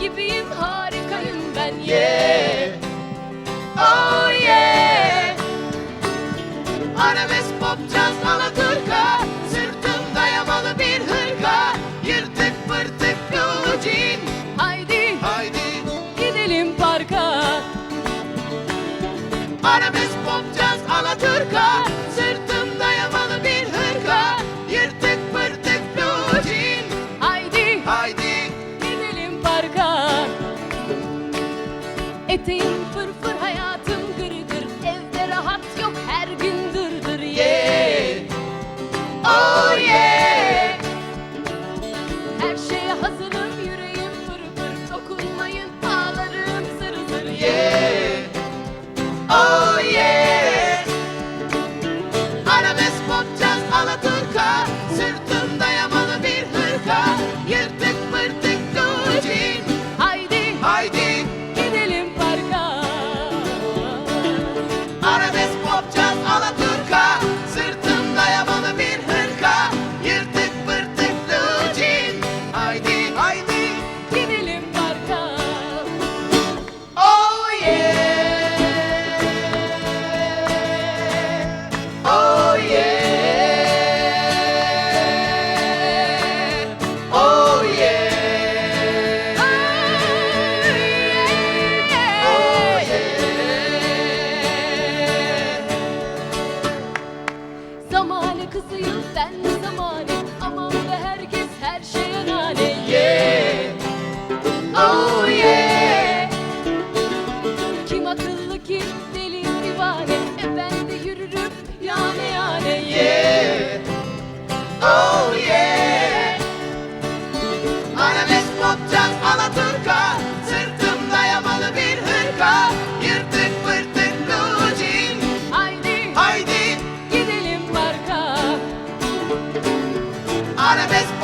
gibiyim harikayım ben. Yeah. Oh yeah. Arabesk pop caz alaturka Sırtımda yamalı bir hırka. Yırtık pırtık jean Haydi. Haydi. Gidelim parka. Arabesk Eteğim fırfır hayatım gırgır Evde rahat yok her gün dırdır Yeah. Oh yeah. Her şeye hazırım yüreğim fır fır Dokunmayın ağlarım zır zır Yeah. Oh yeah. Arabesk pop caz alaturka Sırtımda yamalı bir hırka Yırtık Out of it. Zamane kızıyım ben zamane Aman be herkes her şeye nane. Yeah Oh yeah Kim akıllı kim deli divane. E ben de yürürüm yane yane. Yeah autonomous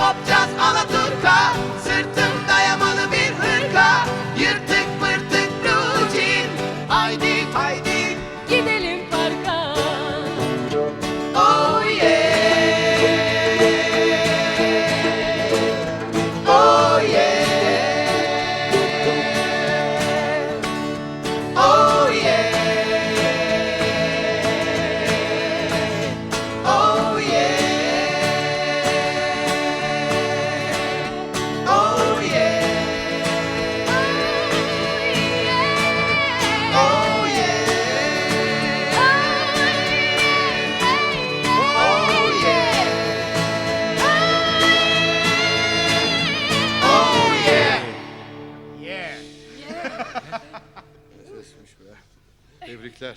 Sesmiş be. Tebrikler.